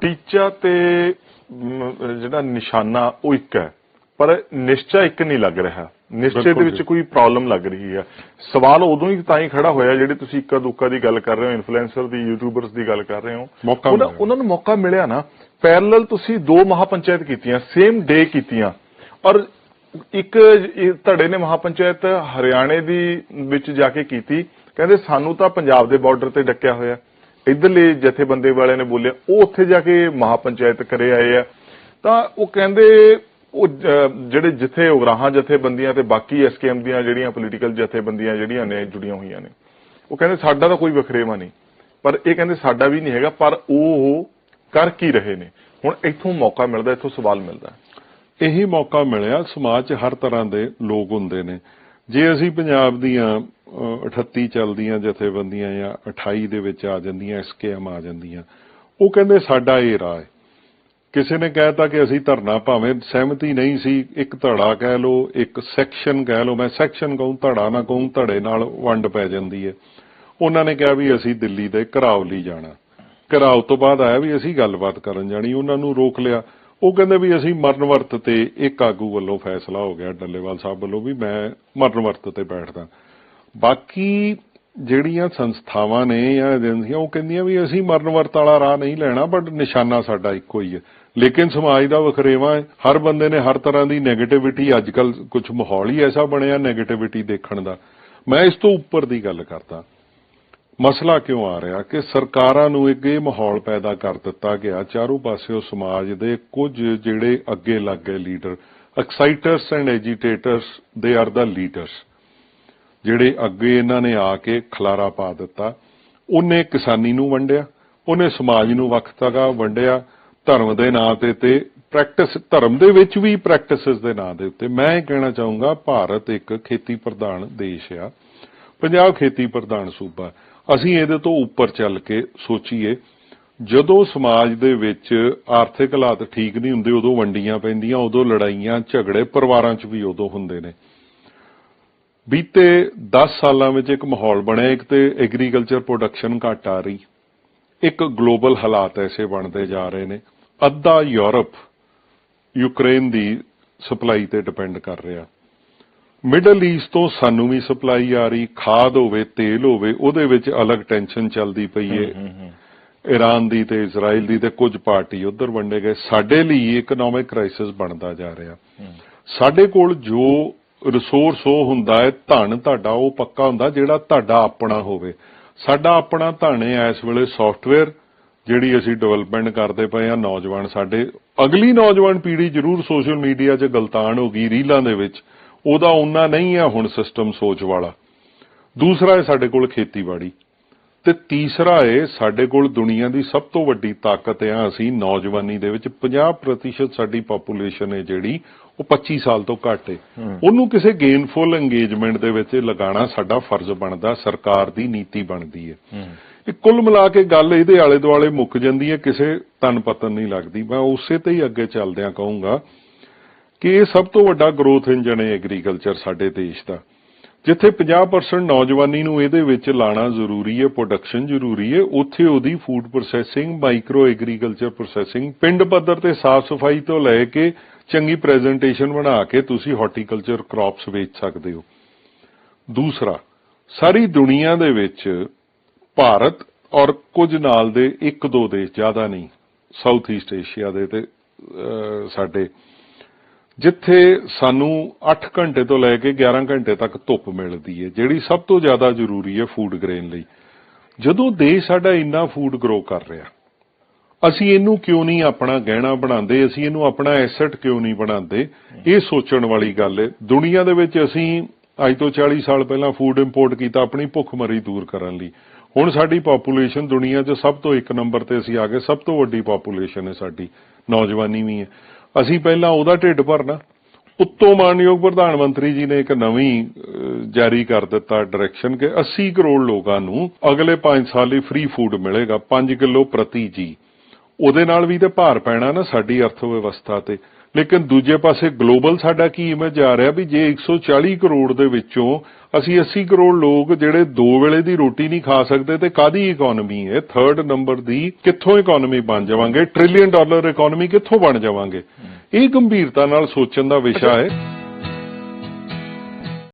ਟੀਚਾ ਤੇ ਜਿਹੜਾ ਨਿਸ਼ਾਨਾ ਉਹ ਇੱਕ ਹੈ। ਪਰ ਨਿਸ਼ਚਾ ਇੱਕ ਨਹੀਂ ਲੱਗ ਰਿਹਾ। ਨਿਸ਼ਚੇ ਦੇ ਵਿੱਚ। ਕੋਈ ਪ੍ਰੋਬਲਮ ਲੱਗ ਰਹੀ ਹੈ। ਸਵਾਲ ਉਦੋਂ ਹੀ ਤਾਂ ਹੀ ਖੜਾ ਹੋਇਆ ਜਿਹੜੇ ਤੁਸੀਂ ਇੱਕਾ ਦੁੱਕਾ ਦੀ ਗੱਲ ਕਰ ਰਹੇ ਹੋ ਇਨਫਲੂਐਂਸਰ ਦੀ ਯੂਟਿਊਬਰਸ ਦੀ ਗੱਲ ਕਰ ਰਹੇ ਹੋ। ਉਹਨਾਂ- ਨੂੰ ਮੌਕਾ ਮਿਲਿਆ ਨਾ। ਪੈਰਲਲ ਤੁਸੀਂ ਦੋ ਮਹਾਪੰਚਾਇਤ ਕੀਤੀਆਂ ਸੇਮ ਡੇ ਕੀਤੀਆਂ। ਔਰ ਇੱਕ ਧੜੇ ਨੇ ਮਹਾਪੰਚਾਇਤ ਹਰਿਆਣੇ ਦੀ ਵਿੱਚ ਜਾ ਕੇ ਕੀਤੀ। ਕਹਿੰਦੇ ਸਾਨੂੰ ਤਾਂ ਪੰਜਾਬ ਦੇ ਬਾਰਡਰ ਤੇ ਡੱਕਿਆ ਹੋਇਆ। ਇਧਰਲੇ ਜਥੇਬੰਦੀ ਵਾਲਿਆਂ ਨੇ ਬੋਲਿਆ, ਉਹ ਉੱਥੇ ਜਾ ਕੇ ਮਹਾਪੰਚਾਇਤ ਕਰੇ ਆਏ ਆ। ਤਾਂ ਉਹ ਕਹਿੰਦੇ, ਉਹ ਜਿਹੜੇ ਜਿੱਥੇ ਉਗਰਾਹਾਂ ਜਥੇਬੰਦੀਆਂ ਤੇ ਬਾਕੀ ਐਸਕੇਐਮ ਦੀਆਂ ਜਿਹੜੀਆਂ ਪੋਲੀਟੀਕਲ ਜਥੇਬੰਦੀਆਂ ਜਿਹੜੀਆਂ ਨੇ, ਜੁੜੀਆਂ ਹੋਈਆਂ ਨੇ। ਉਹ ਕਹਿੰਦੇ, ਸਾਡਾ ਤਾਂ ਕੋਈ ਵਖਰੇਵਾ ਨਹੀਂ। ਪਰ ਇਹ ਕਹਿੰਦੇ, ਸਾਡਾ ਵੀ ਨਹੀਂ ਹੈਗਾ, ਪਰ ਉਹ ਕਰ ਕੀ ਰਹੇ ਨੇ? ਹੁਣ ਇੱਥੋਂ ਮੌਕਾ ਮਿਲਦਾ, ਇੱਥੋਂ ਸਵਾਲ ਮਿਲਦਾ। ਇਹੀ ਮੌਕਾ ਮਿਲਿਆ, ਸਮਾਜ 'ਚ ਹਰ ਤਰ੍ਹਾਂ ਦੇ ਲੋਕ ਹੁੰਦੇ ਨੇ। ਜੇ ਅਸੀਂ ਪੰਜਾਬ ਦੀਆਂ 38 ਚੱਲਦੀਆਂ ਜਥੇਬੰਦੀਆਂ ਜਾਂ 28 ਦੇ ਵਿੱਚ ਆ ਜਾਂਦੀਆਂ ਐਸਕੇਐਮ ਆ ਜਾਂਦੀਆਂ। ਉਹ ਕਹਿੰਦੇ ਸਾਡਾ ਇਹ ਰਾਹ ਹੈ। ਕਿਸੇ ਨੇ ਕਹਿਤਾ ਕਿ ਅਸੀਂ ਧਰਨਾ ਭਾਵੇਂ ਸਹਿਮਤੀ ਨਹੀਂ ਸੀ, ਇੱਕ ਧੜਾ ਕਹਿ ਲਓ, ਇੱਕ ਸੈਕਸ਼ਨ ਕਹਿ ਲਓ, ਮੈਂ ਸੈਕਸ਼ਨ ਕਹੂੰ, ਧੜਾ ਨਾ ਕਹੂੰ, ਧੜੇ ਨਾਲ ਵੰਡ ਪੈ ਜਾਂਦੀ ਹੈ। ਉਹਨਾਂ ਨੇ ਕਿਹਾ ਵੀ ਅਸੀਂ ਦਿੱਲੀ ਦੇ ਘਰਾਵਲੀ ਜਾਣਾ। ਘਰਾਓ ਤੋਂ ਬਾਅਦ ਆਇਆ ਵੀ ਅਸੀਂ ਗੱਲਬਾਤ ਕਰਨ ਜਾਣੀ, ਉਹਨਾਂ ਨੂੰ ਰੋਕ ਲਿਆ। ਉਹ ਕਹਿੰਦੇ ਵੀ ਅਸੀਂ ਮਰਨ ਵਰਤ ਤੇ ਇੱਕ ਆਗੂ ਵੱਲੋਂ ਫੈਸਲਾ ਹੋ ਗਿਆ, ਡੱਲੇਵਾਲ ਸਾਹਿਬ ਵੱਲੋਂ ਵੀ ਮੈਂ ਮਰਨ ਵਰਤ ਤੇ ਬੈਠਦਾ। ਬਾਕੀ ਜਿਹੜੀਆਂ ਸੰਸਥਾਵਾਂ ਨੇ ਜਾਂ ਏਜੰਸੀਆਂ, ਉਹ ਕਹਿੰਦੀਆਂ ਵੀ ਅਸੀਂ ਮਰਨ ਵਰਤ ਵਾਲਾ ਰਾਹ ਨਹੀਂ ਲੈਣਾ ਬਟ ਨਿਸ਼ਾਨਾ ਸਾਡਾ ਇੱਕੋ ਹੀ ਹੈ। ਲੇਕਿਨ ਸਮਾਜ ਦਾ ਵਖਰੇਵਾ ਹੈ। ਹਰ ਬੰਦੇ ਨੇ ਹਰ ਤਰ੍ਹਾਂ ਦੀ 네ਗੇਟਿਵਿਟੀ ਅੱਜਕੱਲ ਕੁਝ ਮਾਹੌਲ ਹੀ ਐਸਾ ਬਣਿਆ 네ਗੇਟਿਵਿਟੀ ਦੇਖਣ ਦਾ। ਮੈਂ ਇਸ ਤੋਂ ਉੱਪਰ ਦੀ ਗੱਲ ਕਰਦਾ। ਮਸਲਾ ਕਿਉਂ ਆ ਰਿਹਾ? ਕਿ ਸਰਕਾਰਾਂ ਨੂੰ ਇੱਕ ਇਹ ਮਾਹੌਲ ਪੈਦਾ ਕਰ ਦਿੱਤਾ ਗਿਆ, ਚਾਰੋਂ ਪਾਸਿਓਂ ਸਮਾਜ ਦੇ ਕੁਝ ਜਿਹੜੇ ਅੱਗੇ ਲੱਗ leader ਐਕਸਾਈਟਰਸ and ਐਜੀਟੇਟਰਸ they are the leaders ਜਿਹੜੇ ਅੱਗੇ ਇਹਨਾਂ ਨੇ ਆ ਕੇ ਖਲਾਰਾ ਪਾ ਦਿੱਤਾ, ਉਹਨੇ ਕਿਸਾਨੀ ਨੂੰ ਵੰਡਿਆ, ਉਹਨੇ ਸਮਾਜ ਨੂੰ ਵੱਖ ਤਗਾ ਵੰਡਿਆ, ਧਰਮ ਦੇ ਨਾਂ ਤੇ ਤੇ ਪ੍ਰੈਕਟਿਸ ਧਰਮ ਦੇ ਵਿੱਚ ਵੀ ਪ੍ਰੈਕਟਿਸਿਸ ਦੇ ਨਾਂ ਦੇ ਉੱਤੇ। ਮੈਂ ਇਹ ਕਹਿਣਾ ਚਾਹੂੰਗਾ, ਭਾਰਤ ਇੱਕ ਖੇਤੀ ਪ੍ਰਧਾਨ ਦੇਸ਼ ਆ ਪੰਜਾਬ ਖੇਤੀ ਪ੍ਰਧਾਨ ਸੂਬਾ। ਅਸੀਂ ਇਹਦੇ ਤੋਂ ਉੱਪਰ ਚੱਲ ਕੇ ਸੋਚੀਏ, ਜਦੋਂ ਸਮਾਜ ਦੇ ਵਿੱਚ ਆਰਥਿਕ ਹਾਲਾਤ ਠੀਕ ਨਹੀਂ ਹੁੰਦੇ, ਉਦੋਂ ਵੰਡੀਆਂ ਪੈਂਦੀਆਂ, ਉਦੋਂ ਲੜਾਈਆਂ, ਝਗੜੇ ਪਰਿਵਾਰਾਂ 'ਚ ਵੀ ਉਦੋਂ ਹੁੰਦੇ ਨੇ। ਬੀਤੇ 10 ਸਾਲਾਂ ਵਿੱਚ ਇੱਕ ਮਾਹੌਲ ਬਣਿਆ ਇੱਕ ਤੇ ਐਗਰੀਕਲਚਰ ਪ੍ਰੋਡਕਸ਼ਨ ਘਟ ਆ ਰਹੀ। ਇੱਕ ਗਲੋਬਲ ਹਾਲਾਤ ਐਸੇ ਬਣਦੇ ਜਾ ਰਹੇ ਨੇ। ਅੱਧਾ ਯੂਰਪ ਯੂਕਰੇਨ ਦੀ ਸਪਲਾਈ ਤੇ ਡਿਪੈਂਡ ਕਰ ਰਿਹਾ। ਮਿਡਲ ਈਸਟ ਤੋਂ ਸਾਨੂੰ ਵੀ ਸਪਲਾਈ ਆ ਰਹੀ ਖਾਦ ਹੋਵੇ ਤੇਲ ਹੋਵੇ ਉਹਦੇ ਵਿੱਚ ਅਲੱਗ ਟੈਨਸ਼ਨ ਚੱਲਦੀ ਪਈ ਏ। ਈਰਾਨ ਦੀ ਤੇ ਇਜ਼ਰਾਈਲ ਦੀ ਤੇ ਕੁਝ ਪਾਰਟੀ ਉਧਰ ਵੰਡੇ ਗਏ। ਸਾਡੇ ਲਈ ਇਕਨੋਮਿਕ ਕ੍ਰਾਈਸਿਸ ਬਣਦਾ ਜਾ ਰਿਹਾ। ਸਾਡੇ ਕੋਲ ਜੋ ਰਿਸੋਰਸ ਉਹ ਹੁੰਦਾ ਹੈ, ਧਨ ਤੁਹਾਡਾ, ਉਹ ਪੱਕਾ ਹੁੰਦਾ ਜਿਹੜਾ ਤੁਹਾਡਾ ਆਪਣਾ ਹੋਵੇ। ਸਾਡਾ ਆਪਣਾ ਧਨ ਹੈ ਇਸ ਵੇਲੇ ਸੌਫਟਵੇਅਰ ਜਿਹੜੀ ਅਸੀਂ ਡਿਵੈਲਪਮੈਂਟ ਕਰਦੇ ਪਏ ਆ ਨੌਜਵਾਨ ਸਾਡੇ। ਅਗਲੀ ਨੌਜਵਾਨ ਪੀੜ੍ਹੀ ਜ਼ਰੂਰ ਸੋਸ਼ਲ ਮੀਡੀਆ 'ਚ ਗਲਤਾਨ ਹੋ ਗਈ ਰੀਲਾਂ ਦੇ ਵਿੱਚ। ਉਹਦਾ ਉਹਨਾਂ ਨਹੀਂ ਹੈ ਹੁਣ ਸਿਸਟਮ ਸੋਚ ਵਾਲਾ। ਦੂਸਰਾ ਹੈ ਸਾਡੇ ਕੋਲ ਖੇਤੀਬਾੜੀ। ਤੇ ਤੀਸਰਾ ਹੈ ਸਾਡੇ ਕੋਲ ਦੁਨੀਆ ਦੀ ਸਭ ਤੋਂ ਵੱਡੀ ਤਾਕਤ ਆ ਅਸੀਂ ਨੌਜਵਾਨੀ ਦੇ ਵਿੱਚ। 50% ਸਾਡੀ ਪਾਪੂਲੇਸ਼ਨ ਹੈ ਜਿਹੜੀ ਉਹ 25 ਸਾਲ ਤੋਂ ਘੱਟ ਹੈ। ਉਹਨੂੰ ਕਿਸੇ ਗੇਨਫੁਲ ਇੰਗੇਜਮੈਂਟ ਦੇ ਵਿੱਚ ਲਗਾਉਣਾ ਸਾਡਾ ਫਰਜ਼ ਬਣਦਾ ਸਰਕਾਰ ਦੀ ਨੀਤੀ ਬਣਦੀ ਹੈ। ਇਹ ਕੁੱਲ ਮਿਲਾ ਕੇ ਗੱਲ ਇਹਦੇ ਆਲੇ ਦੁਆਲੇ ਮੁੱਕ ਜਾਂਦੀ ਹੈ ਕਿਸੇ ਤਨ ਪਤਨ ਨਹੀਂ ਲੱਗਦੀ। ਮੈਂ ਉਸੇ ਤੇ ਹੀ ਅੱਗੇ ਚੱਲਦਿਆਂ ਕਹੂੰਗਾ ਕਿ ਇਹ ਸਭ ਤੋਂ ਵੱਡਾ ਗਰੋਥ ਇੰਜਨ ਹੈ ਐਗਰੀਕਲਚਰ ਸਾਡੇ ਦੇਸ਼ ਦਾ। ਜਿੱਥੇ 50% ਨੌਜਵਾਨੀ ਨੂੰ ਇਹਦੇ ਵਿੱਚ ਲਾਣਾ ਜ਼ਰੂਰੀ ਹੈ ਪ੍ਰੋਡਕਸ਼ਨ ਜ਼ਰੂਰੀ ਹੈ ਉੱਥੇ ਉਹਦੀ food processing micro agriculture processing ਪਿੰਡ ਪੱਧਰ ਤੇ ਸਾਫ਼ ਸਫ਼ਾਈ ਤੋਂ ਲੈ ਕੇ ਚੰਗੀ ਪ੍ਰੈਜੈਂਟੇਸ਼ਨ ਬਣਾ ਕੇ ਤੁਸੀਂ ਹਾਰਟੀਕਲਚਰ ਕ੍ਰੌਪਸ ਵੇਚ ਸਕਦੇ ਹੋ। ਦੂਸਰਾ, ਸਾਰੀ ਦੁਨੀਆ ਦੇ ਵਿੱਚ ਭਾਰਤ ਔਰ ਕੁਝ ਨਾਲ ਦੇ ਇੱਕ ਦੋ ਦੇਸ਼, ਜ਼ਿਆਦਾ ਨਹੀਂ ਸਾਊਥ ਈਸਟ ਏਸ਼ੀਆ ਦੇ ਤੇ ਸਾਡੇ, ਜਿੱਥੇ ਸਾਨੂੰ 8 ਘੰਟੇ ਤੋਂ ਲੈ ਕੇ 11 ਘੰਟੇ ਤੱਕ ਧੁੱਪ ਮਿਲਦੀ ਹੈ ਜਿਹੜੀ ਸਭ ਤੋਂ ਜ਼ਿਆਦਾ ਜ਼ਰੂਰੀ ਹੈ ਫੂਡ ਗ੍ਰੇਨ ਲਈ। ਜਦੋਂ ਦੇਸ਼ ਸਾਡਾ ਇੰਨਾ ਫੂਡ ਗਰੋ ਕਰ ਰਿਹਾ ਅਸੀਂ ਇਹਨੂੰ ਕਿਉਂ ਨਹੀਂ ਆਪਣਾ ਗਹਿਣਾ ਬਣਾਉਂਦੇ? ਅਸੀਂ ਇਹਨੂੰ ਆਪਣਾ ਐਸੈਟ ਕਿਉਂ ਨਹੀਂ ਬਣਾਉਂਦੇ? ਇਹ ਸੋਚਣ ਵਾਲੀ ਗੱਲ ਹੈ। ਦੁਨੀਆ ਦੇ ਵਿੱਚ ਅਸੀਂ ਅੱਜ ਤੋਂ 40 ਸਾਲ ਪਹਿਲਾਂ ਫੂਡ ਇੰਪੋਰਟ ਕੀਤਾ, ਆਪਣੀ ਭੁੱਖਮਰੀ ਦੂਰ ਕਰਨ ਲਈ। ਹੁਣ ਸਾਡੀ ਪਾਪੂਲੇਸ਼ਨ ਦੁਨੀਆ 'ਚ ਸਭ ਤੋਂ ਇੱਕ ਨੰਬਰ ਤੇ ਅਸੀਂ ਆ ਗਏ। ਸਭ ਤੋਂ ਵੱਡੀ ਪਾਪੂਲੇਸ਼ਨ ਹੈ ਸਾਡੀ। ਨੌਜਵਾਨੀ ਵੀ ਹੈ। ਅਸੀਂ ਪਹਿਲਾਂ ਉਹਦਾ ਢਿੱਡ ਭਰਨਾ। ਉੱਤੋਂ ਮਾਨਯੋਗ ਪ੍ਰਧਾਨ ਮੰਤਰੀ ਜੀ ਨੇ ਇੱਕ ਨਵੀਂ ਜਾਰੀ ਕਰ ਦਿੱਤਾ ਡਾਇਰੈਕਸ਼ਨ ਕਿ 80 ਕਰੋੜ ਲੋਕਾਂ ਨੂੰ ਅਗਲੇ 5 ਸਾਲ ਲਈ ਫ੍ਰੀ ਫੂਡ ਮਿਲੇਗਾ। 5 ਕਿਲੋ ਪ੍ਰਤੀ ਜੀ। ਉਹਦੇ ਨਾਲ ਵੀ ਤੇ ਭਾਰ ਪੈਣਾ ਨਾ ਸਾਡੀ ਅਰਥ ਵਿਵਸਥਾ ਤੇ। ਲੇਕਿਨ ਦੂਜੇ ਪਾਸੇ ਗਲੋਬਲ ਸਾਡਾ ਕੀ ਇਮੇਜ ਆ ਰਿਹਾ ਵੀ ਜੇ 140 ਕਰੋੜ ਦੇ ਵਿੱਚੋਂ ਅਸੀਂ 80 ਕਰੋੜ ਲੋਕ ਜਿਹੜੇ ਦੋ ਵੇਲੇ ਦੀ ਰੋਟੀ ਨਹੀਂ ਖਾ ਸਕਦੇ ਤੇ ਕਾਦੀ ਇਕਨੋਮੀ ਹੈ? ਥਰਡ ਨੰਬਰ ਦੀ ਕਿੱਥੋਂ ਇਕਨੋਮੀ ਬਣ ਜਾਵਾਂਗੇ? ਟ੍ਰਿਲੀਅਨ ਡਾਲਰ ਇਕਨੋਮੀ ਕਿੱਥੋਂ ਬਣ ਜਾਵਾਂਗੇ? ਇਹ ਗੰਭੀਰਤਾ ਨਾਲ ਸੋਚਣ ਦਾ ਵਿਸ਼ਾ ਹੈ।